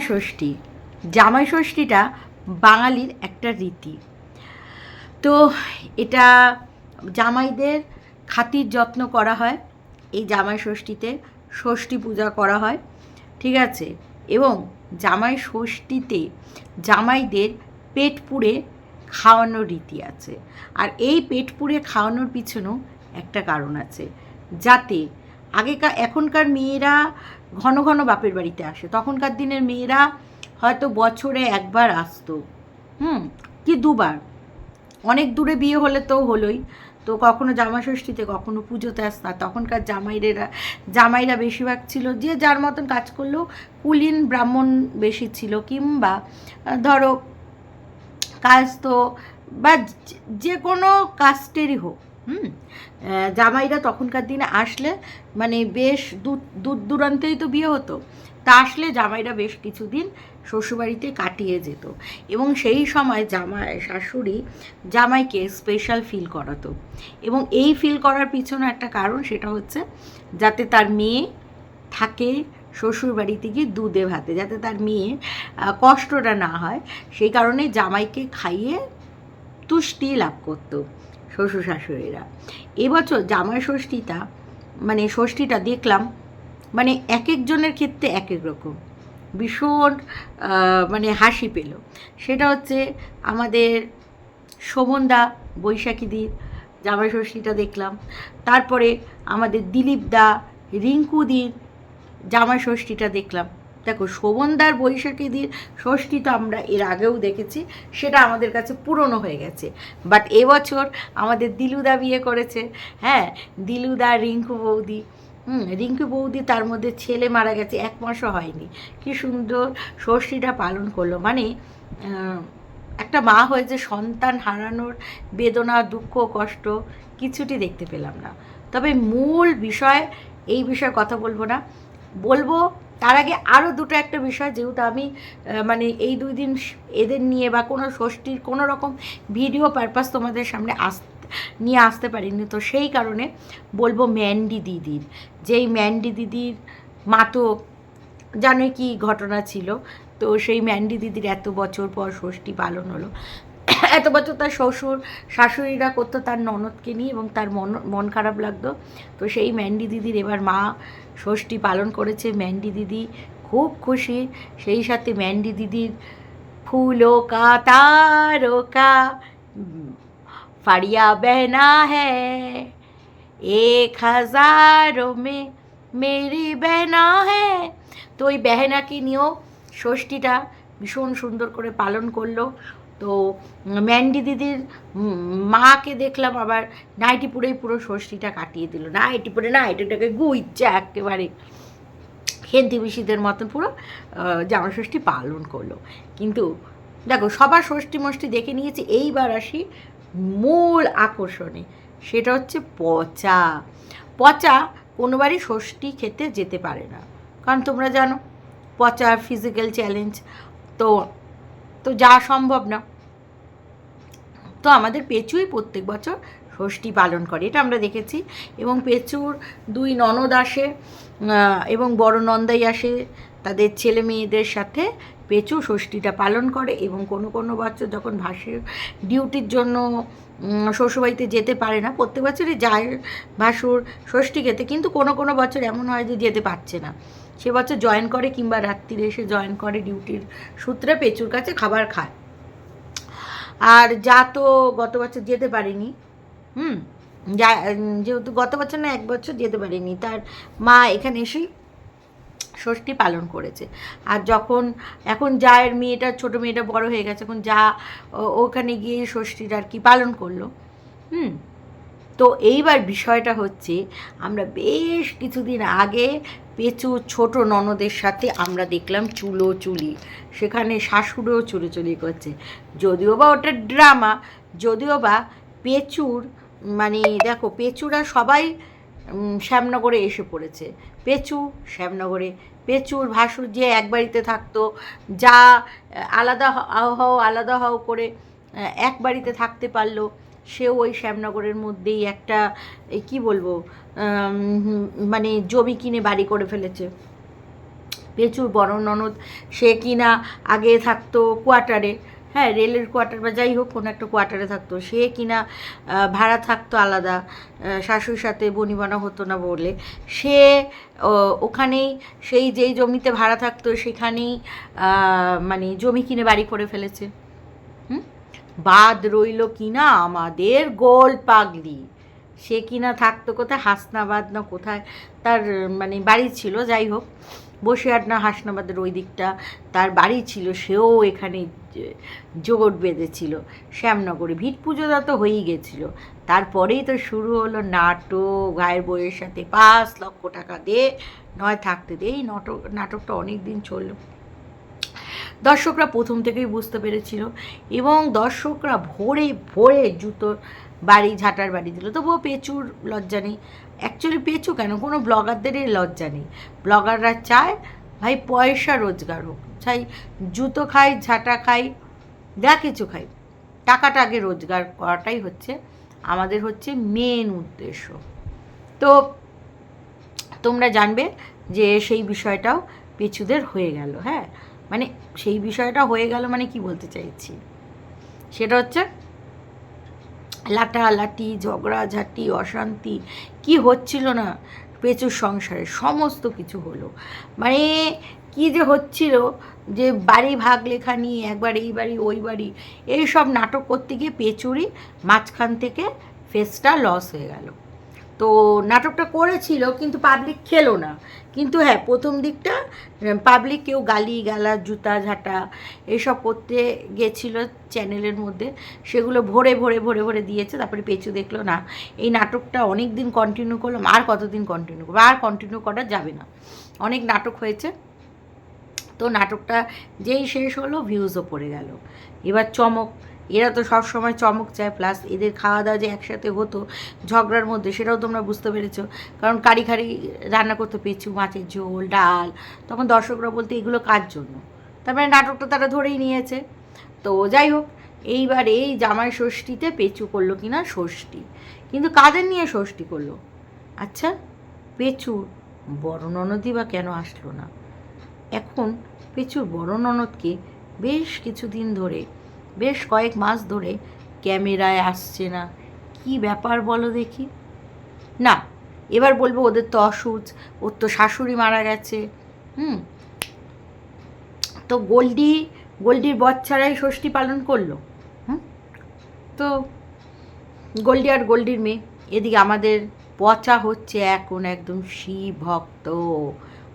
ষষ্ঠী। জামাই ষষ্ঠীটা বাঙালির একটা রীতি। তো এটা জামাইদের খাতির যত্ন করা হয়, এই জামাই ষষ্ঠীতে ষষ্ঠী পূজা করা হয়, ঠিক আছে? এবং জামাই ষষ্ঠীতে জামাইদের পেট পুড়ে খাওয়ানোর রীতি আছে। আর এই পেট পুড়ে খাওয়ানোর পিছনেও একটা কারণ আছে। যাতে আগেকার, এখনকার মেয়েরা ঘন ঘন বাপের বাড়িতে আসে। তখনকার দিনের মেয়েরা হয়তো বছরে একবার আসতো। হুম, কি দুবার? অনেক দূরে বিয়ে হলে তো হলোই। তো কখনো জামা ষষ্ঠীতে কখনো পুজোতে আসতো তখনকার জামাইরেরা জামাইরা বেশিরভাগ ছিল যে যার মতন কাজ করলেও কুলীন ব্রাহ্মণ বেশি ছিল। কিংবা ধরো, কাজ তো বা যে কোনো কাস্টেরই হোক। হুম জামাইরা তখনকার দিনে আসলে মানে বেশ দূর দূর দূরান্তেই তো বিয়ে হতো। তা আসলে জামাইরা বেশ কিছুদিন শ্বশুরবাড়িতে কাটিয়ে যেত এবং সেই সময় জামাই, শাশুড়ি জামাইকে স্পেশাল ফিল করাতো এবং এই ফিল করার পিছনে একটা কারণ সেটা হচ্ছে যাতে তার মেয়ে থাকে শ্বশুর বাড়িতে গিয়ে দুধে ভাতে, যাতে তার মেয়ে কষ্টটা না হয়। সেই কারণে জামাইকে খাইয়ে তুষ্টি লাভ করতো। শ্বশুর শাশুড়িরা এবছর জামাই ষষ্ঠীটা মানে ষষ্ঠীটা দেখলাম মানে এক একজনের ক্ষেত্রে এক এক রকম ভীষণ মানে হাসি পেল। সেটা হচ্ছে আমাদের শোভনদা বৈশাখীদির জামাই ষষ্ঠীটা দেখলাম। তারপরে আমাদের দিলীপ দা রিঙ্কুদির জামাই ষষ্ঠীটা দেখলাম। দেখো, শোভনদার বৈশাখীদির ষষ্ঠী তো আমরা এর আগেও দেখেছি, সেটা আমাদের কাছে পুরনো হয়ে গেছে। বাট এবছর আমাদের দিলুদা বিয়ে করেছে হ্যাঁ? দিলুদা রিঙ্কু বৌদি। হুম, রিঙ্কু বৌদি তার মধ্যে ছেলে মারা গেছে, এক মাসও হয়নি। কি সুন্দর ষষ্ঠীটা পালন করল। মানে একটা মা হয়ে যে সন্তান হারানোর বেদনা, দুঃখ, কষ্ট কিছুটি দেখতে পেলাম না। তবে মূল বিষয়, এই বিষয়ে কথা বলব না। বলব তার আগে আরও দুটো একটা বিষয়, যেহেতু আমি মানে এই দুই দিন এদের নিয়ে বা কোনো ষষ্ঠীর কোনো রকম ভিডিও পারপাস তোমাদের সামনে আস, নিয়ে আসতে পারিনি। তো সেই কারণে বলব ম্যান্ডি দিদির। যেই ম্যান্ডি দিদির মা তো জানোই কি ঘটনা ছিল? তো সেই ম্যান্ডি দিদির এত বছর পর ষষ্ঠী পালন হলো। এত বছর তার শ্বশুর, শাশুড়িরা করতো তার ননদকে নিয়ে এবং তার মন মন খারাপ লাগতো। তো সেই ম্যান্ডি দিদির এবার মা ষষ্ঠী পালন করেছে। ম্যান্ডি দিদি খুব খুশি। সেই সাথে ম্যান্ডি দিদির ফুলো কা কা, ফাড়িয়া বেহনা হ্যায় এক মে, মেরি বেহনা হ্যাঁ তো ওই বেহেনাকে নিয়েও ষষ্ঠীটা ভীষণ সুন্দর করে পালন করল। তো ম্যান্ডি দিদির মাকে দেখলাম আবার নাইটি পরেই পুরো ষষ্ঠীটা কাটিয়ে দিল। নাইটি পরে নাইটিটাকে গুইচ্ছে একেবারে। হেন্তি বিশিদের মতন পুরো জামা ষষ্ঠী পালন করল। কিন্তু দেখো, সবার ষষ্ঠী মষ্ঠী দেখে নিয়েছি, এইবার আসি মূল আকর্ষণে। সেটা হচ্ছে পচা। পচা কোনোবারই ষষ্ঠী খেতে যেতে পারে না। কারণ তোমরা জানো, পচা ফিজিক্যাল চ্যালেঞ্জ তো তো যা সম্ভব না। তো আমাদের পেঁচুই প্রত্যেক বছর ষষ্ঠী পালন করে, এটা আমরা দেখেছি। এবং পেঁচুর দুই ননদ আসে এবং বড় নন্দাই আসে, তাদের ছেলে মেয়েদের সাথে পেঁচু ষষ্ঠীটা পালন করে এবং কোনো কোনো বছর যখন ভাসের ডিউটির জন্য শ্বশুরবাড়িতে যেতে পারে না, প্রত্যেক বছরই যায় ভাসুর ষষ্ঠী খেতে, কিন্তু কোনো কোনো বছর এমন হয় যে যেতে পারছে না। সে বছর জয়েন করে কিংবা রাত্রিরে এসে জয়েন করে ডিউটির সূত্রে পেঁচুর কাছে খাবার খায়। আর যা তো গত বছর যেতে পারিনি, হুম, যা, যেহেতু গত বছর না, এক বছর যেতে পারিনি, তার মা এখানে এসেই ষষ্ঠী পালন করেছে। আর যখন, এখন যায়ের মেয়েটা, ছোট মেয়েটা বড় হয়ে গেছে, এখন যা ওখানে গিয়ে ষষ্ঠীটা আর কি পালন করল, হুম তো এইবার বিষয়টা হচ্ছে, আমরা বেশ কিছুদিন আগে পেঁচু ছোট ননদের সাথে আমরা দেখলাম চুলো চুলি। সেখানে শাশুড়িও চুলোচুলি করছে। যদিও বা ওটা ড্রামা, যদিও বা পেঁচুর মানে দেখো পেঁচুরা সবাই শ্যামনগরে এসে পড়েছে। পেঁচু, শ্যামনগরে। পেঁচুর ভাসুর যে এক বাড়িতে থাকতো, যা আলাদা হও আলাদা হও করে এক বাড়িতে থাকতে পারল। সেও ওই শ্যামনগরের মধ্যেই একটা কী বলব মানে জমি কিনে বাড়ি করে ফেলেছে। পেঁচুর বড় ননদ সে কিনা আগে থাকতো কোয়ার্টারে হ্যাঁ রেলের কোয়ার্টার বা যাই হোক কোনো একটা কোয়ার্টারে থাকতো। সে কিনা ভাড়া থাকতো আলাদা আহ, শাশুড়ির সাথে বনিবানা হতো না বলে। সে ওখানেই সেই যেই জমিতে ভাড়া থাকতো সেখানেই মানে জমি কিনে বাড়ি করে ফেলেছে। বাদ রইল কিনা আমাদের গোল পাগলি। সে কিনা থাকতো কোথায়? হাসনাবাদ না কোথায়? তার মানে বাড়ি ছিল, যাই হোক। বসিরহাট না হাসনাবাদের ওই দিকটা তার বাড়ি ছিল, সেও এখানে জোট বেঁধেছিল। শ্যামনগরে ভিট পুজোটা তো হয়েই গেছিল। তারপরেই তো শুরু হলো নাটক গায়ের বইয়ের সাথে পাঁচ লক্ষ টাকা দে, নয় থাকতে দে। এই নাটক, নাটকটা অনেক দিন চলল। দর্শকরা প্রথম থেকেই বুঝতে পেরেছিল এবং দর্শকরা ভোরে ভোরে জুতোর বাড়ি, ঝাঁটার বাড়ি দিল। তবুও পেঁচুর লজ্জা নেই। অ্যাকচুয়ালি পেঁচু কেন? কোনো ব্লগারদেরই লজ্জা নেই। ব্লগাররা চায়, ভাই, পয়সা রোজগার হোক। চাই জুতো খাই, ঝাঁটা খাই, যা কিছু খাই। টাকাটা আগে রোজগার করাটাই হচ্ছে, আমাদের হচ্ছে মেন উদ্দেশ্য। তো তোমরা জানবে যে সেই বিষয়টাও পেঁচুদের হয়ে গেল হ্যাঁ? মানে সেই বিষয়টা হয়ে গেল মানে কি বলতে চাইছি? সেটা হচ্ছে লাটালাটি, ঝগড়াঝাটি, অশান্তি, কি হচ্ছিল না পেঁচুর সংসারে, সমস্ত কিছু হলো। মানে কি যে হচ্ছিল যে বাড়ি ভাগ লেখা নিয়ে, একবার এই বাড়ি, ওই বাড়ি, এইসব নাটক করতে গিয়ে পেঁচুরই মাঝখান থেকে ফেসটা লস হয়ে গেল। তো নাটকটা করেছিল, কিন্তু পাবলিক খেলো না। কিন্তু হ্যাঁ প্রথম দিকটা পাবলিক কেউ গালি গালা জুতা ঝাঁটা এসব করতে গেছিল চ্যানেলের মধ্যে। সেগুলো ভরে ভরে ভরে ভরে দিয়েছে, তারপরে পেঁচু দেখল, না, এই নাটকটা অনেক দিন কন্টিনিউ করলাম, আর কতদিন কন্টিনিউ করব? আর কন্টিনিউ করা যাবে না। অনেক নাটক হয়েছে। তো নাটকটা যেই শেষ হলো ভিউজও পড়ে গেল। এবার চমক এরা তো সব সময় চমক চায় প্লাস এদের খাওয়া দাওয়া যে একসাথে হতো, ঝগড়ার মধ্যে, সেটাও তোমরা বুঝতে পেরেছ। কারণ কারি খারি রান্না করতে পেয়েছু মাছের ঝোল, ডাল। তখন দর্শকরা বলতে, এগুলো কার জন্য? তারপরে নাটকটা তারা ধরেই নিয়েছে। তো যাই হোক, এইবার এই জামাই ষষ্ঠীতে পেঁচু করল কিনা ষষ্ঠী। কিন্তু কাদের নিয়ে ষষ্ঠী করল? আচ্ছা পেঁচুর বড় ননদই বা কেন আসলো না? এখন পেঁচুর বড় ননদকে বেশ কিছুদিন ধরে বেশ কয়েক মাস ধরে ক্যামেরায় আসছে না। কি ব্যাপার বলো দেখি? না, এবার বলব ওদের তো অসুচ, ওর তো শাশুড়ি মারা গেছে। হুম, তো গোল্ডি, গোল্ডির বচ্চারাই ষষ্ঠী পালন করল। হুম, তো গোল্ডি আর গোল্ডির মেয়ে, এদিকে আমাদের পচা হচ্ছে এখন একদম শিব ভক্ত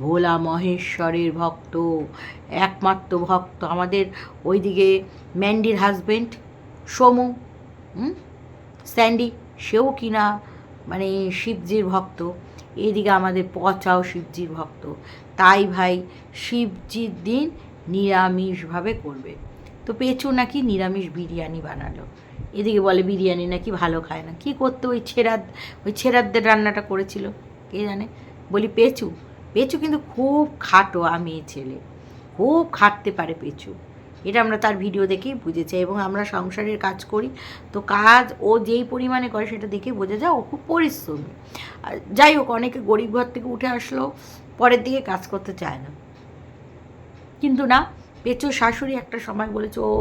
ভোলা মহেশ্বরের ভক্ত, একমাত্র ভক্ত আমাদের ওইদিকে ম্যান্ডির হাজবেন্ড সোমু স্যান্ডি, সেও কিনা মানে শিবজির ভক্ত। এদিকে আমাদের পচাও শিবজির ভক্ত। তাই ভাই, শিবজির দিন নিরামিষভাবে করবে। তো পেঁচু নাকি নিরামিষ বিরিয়ানি বানালো। এদিকে বলে, বিরিয়ানি নাকি ভালো খায় না। কী করতো ওই ছেঁড়াদ ওই ছেঁড়াদের রান্নাটা করেছিল? কে জানে? বলি, পেঁচু পেঁচু কিন্তু খুব খাটো, আমি ছেলে। খুব খাটতে পারে পেঁচু। এটা আমরা তার ভিডিও দেখেই বুঝেছি এবং আমরা সংসারের কাজ করি। তো কাজ ও যেই পরিমাণে করে সেটা দেখে বোঝা যায় ও খুব পরিশ্রমী। আর যাই হোক, অনেকে গরিব ঘর থেকে উঠে আসলো পরের দিকে কাজ করতে চায় না। কিন্তু না পেঁচুর শাশুড়ি একটা সময় বলেছে, ও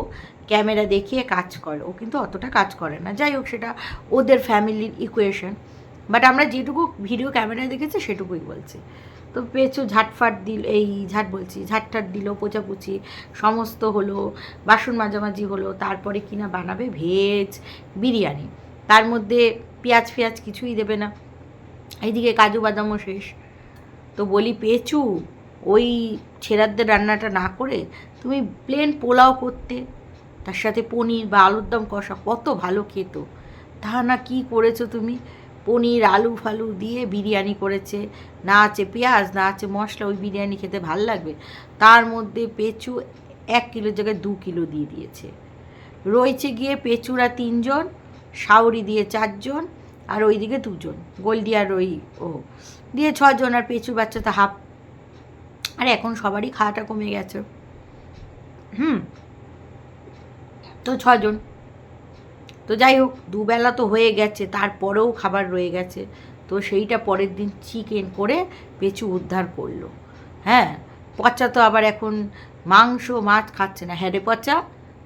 ক্যামেরা দেখিয়ে কাজ করে। ও কিন্তু অতটা কাজ করে না। যাই হোক, সেটা ওদের ফ্যামিলির ইকুয়েশন বাট আমরা যেটুকু ভিডিও ক্যামেরায় দেখেছি, সেটুকুই বলছি। তো পেঁচু ঝাটফাট দিল, এই ঝাট বলছি, ঝাটঠাট দিল, পোচাপুচি, সমস্ত হলো, বাসন মাঝামাঝি হলো, তারপরে কিনা বানাবে ভেজ বিরিয়ানি। তার মধ্যে পেঁয়াজ ফেয়াজ কিছুই দেবে না। এইদিকে কাজু বাদামও শেষ। তো বলি পেঁচু ওই ছেঁড়াদের রান্নাটা না করে তুমি প্লেন পোলাও করতে। তার সাথে পনির বা আলুর দম কষা, কত ভালো খেত। তা না কি করেছ তুমি? পনির, আলু ফালু দিয়ে বিরিয়ানি করেছে। না আছে পেঁয়াজ, না আছে মশলা, ওই বিরিয়ানি খেতে ভালো লাগবে। তার মধ্যে পেঁচু এক কিলোর জায়গায় দু কিলো দিয়ে দিয়েছে। রয়েছে গিয়ে পেঁচুরা তিনজন সাউরি দিয়ে চারজন, আর ওইদিকে দুজন। গোল্ডি আর ওই ও। দিয়ে ছজন, আর পেঁচু বাচ্চা তো হাফ। আর এখন সবারই খাওয়াটা কমে গেছে। হুম। তো ছজন। তো যাই হোক, দুবেলা তো হয়ে গেছে, তারপরেও খাবার রয়ে গেছে। তো সেইটা পরের দিন চিকেন করে পেঁচু উদ্ধার করল। হ্যাঁ পচা তো আবার এখন মাংস, মাছ খাচ্ছে না। হ্যাঁ রে পচা,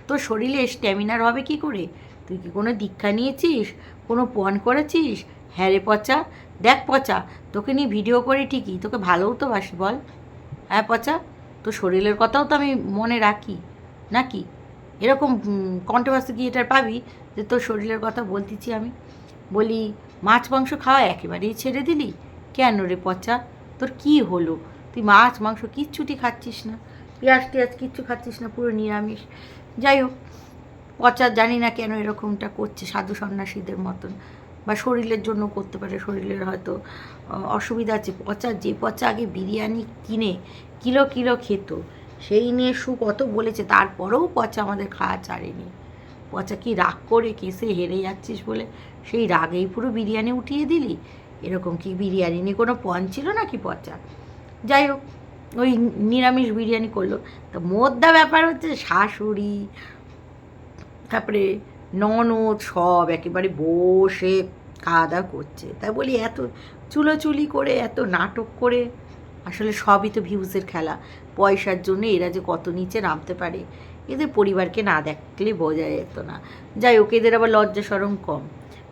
তোর শরীরে স্ট্যামিনার হবে কি করে? তুই কি কোনো দীক্ষা নিয়েছিস? কোনো পণ করেছিস? হ্যাঁ রে পচা, দেখ পচা, তোকে নিয়ে ভিডিও করে ঠিকই, তোকে ভালোও তো বাসি, বল। হ্যাঁ পচা তোর শরীরের কথাও তো আমি মনে রাখি, নাকি? এরকম কন্ট্রোভার্সি কি এটার পাবি? যে তোর শরীরের কথা বলতেছি আমি। বলি, মাছ, মাংস খাওয়া একেবারেই ছেড়ে দিলি? কেন রে পচা? তোর কি হলো? তুই মাছ, মাংস কিচ্ছুটি খাচ্ছিস না। পেঁয়াজ টিয়াজ কিচ্ছু খাচ্ছিস না, পুরো নিরামিষ। যাই হোক, পচা জানি না কেন এরকমটা করছে সাধু সন্ন্যাসীদের মতন। বা শরীরের জন্য করতে পারে, শরীরের হয়তো অসুবিধা আছে। পচা, যে পচা আগে বিরিয়ানি কিনে, কিলো কিলো খেত। সেই নিয়ে সু কত বলেছে, তারপরেও পচা আমাদের খাওয়া ছাড়েনি। পচা কি রাগ করে কেসে হেরে যাচ্ছিস বলে? সেই রাগেই পুরো বিরিয়ানি উঠিয়ে দিলি? এরকম কি বিরিয়ানি? নিয়ে কোনো পণ ছিল নাকি পচা? যাই হোক, ওই নিরামিষ বিরিয়ানি করল। তো মোদ্দা ব্যাপার হচ্ছে শাশুড়ি, তারপরে ননদ সব একেবারে বসে খাওয়া দাওয়া করছে। তাই বলি এত চুলোচুলি করে, এত নাটক করে, আসলে সবই তো ভিউজের খেলা। পয়সার জন্য এরা যে কত নিচে নামতে পারে। এদের পরিবারকে না দেখলে বোঝা যেত না। যাই হোক, এদের আবার লজ্জা সরম কম।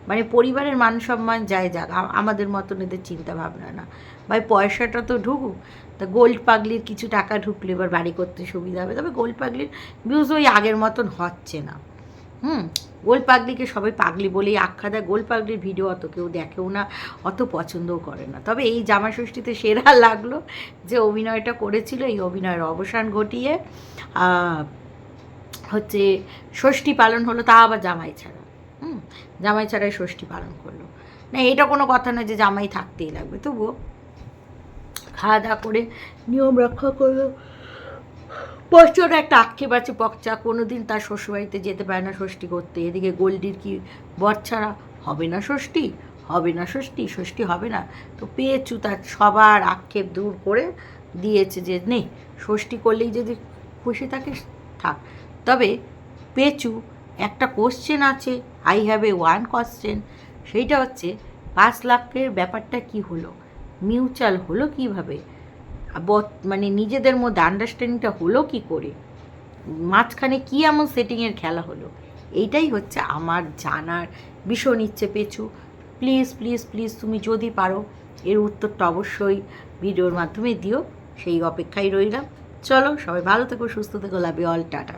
মানে পরিবারের মান সম্মান যায় যাক আমাদের মতন এদের চিন্তা ভাবনা না। ভাই, পয়সাটা তো ঢুকুক। তা গোল্ড পাগলির কিছু টাকা ঢুকলে এবার বাড়ি করতে সুবিধা হবে। তবে গোল্ড পাগলির ভিউজ ওই আগের মতন হচ্ছে না। হুম গোল পাগলিকে সবাই পাগলি বলেই আখ্যা দেয়। গোল পাগলির ভিডিও অত কেউ দেখেও না, অত পছন্দও করে না। তবে এই জামা ষষ্ঠীতে সেরা লাগল যে অভিনয়টা করেছিল। এই অভিনয়ের অবসান ঘটিয়ে হচ্ছে ষষ্ঠী পালন হলো, তা আবার জামাই ছাড়া। হুম, জামাই ছাড়াই ষষ্ঠী পালন করল। না, এটা কোনো কথা নয় যে জামাই থাকতেই লাগবে, তবুও খাওয়া দাওয়া করে নিয়ম রক্ষা করল। প্রচুর একটা আক্ষেপ আছে পকচা কোনো দিন তার শ্বশুরবাড়িতে যেতে পারে না ষষ্ঠী করতে। এদিকে গোল্ডির কি বর ছাড়া হবে না ষষ্ঠী? হবে না ষষ্ঠী ষষ্ঠী হবে না। তো পেয়েছু তার সবার আক্ষেপ দূর করে দিয়েছে যে নেই ষষ্ঠী করলেই যদি খুশি থাকে থাক। তবে পেঁচু একটা কোশ্চেন আছে I have a one question সেইটা হচ্ছে পাঁচ লাখের ব্যাপারটা কি হলো? মিউচুয়াল হলো কীভাবে? মানে নিজেদের মধ্যে আন্ডারস্ট্যান্ডিংটা হলো কি করে? মাঝখানে কি এমন সেটিংয়ের খেলা হলো? এইটাই হচ্ছে আমার জানার ভীষণ ইচ্ছে পেছু প্লিজ প্লিজ প্লিজ তুমি যদি পারো, এর উত্তরটা অবশ্যই ভিডিওর মাধ্যমে দিও। সেই অপেক্ষায় রইলাম। চলো সবাই ভালো থেকো, সুস্থ থেকো লাভ অল টাটা।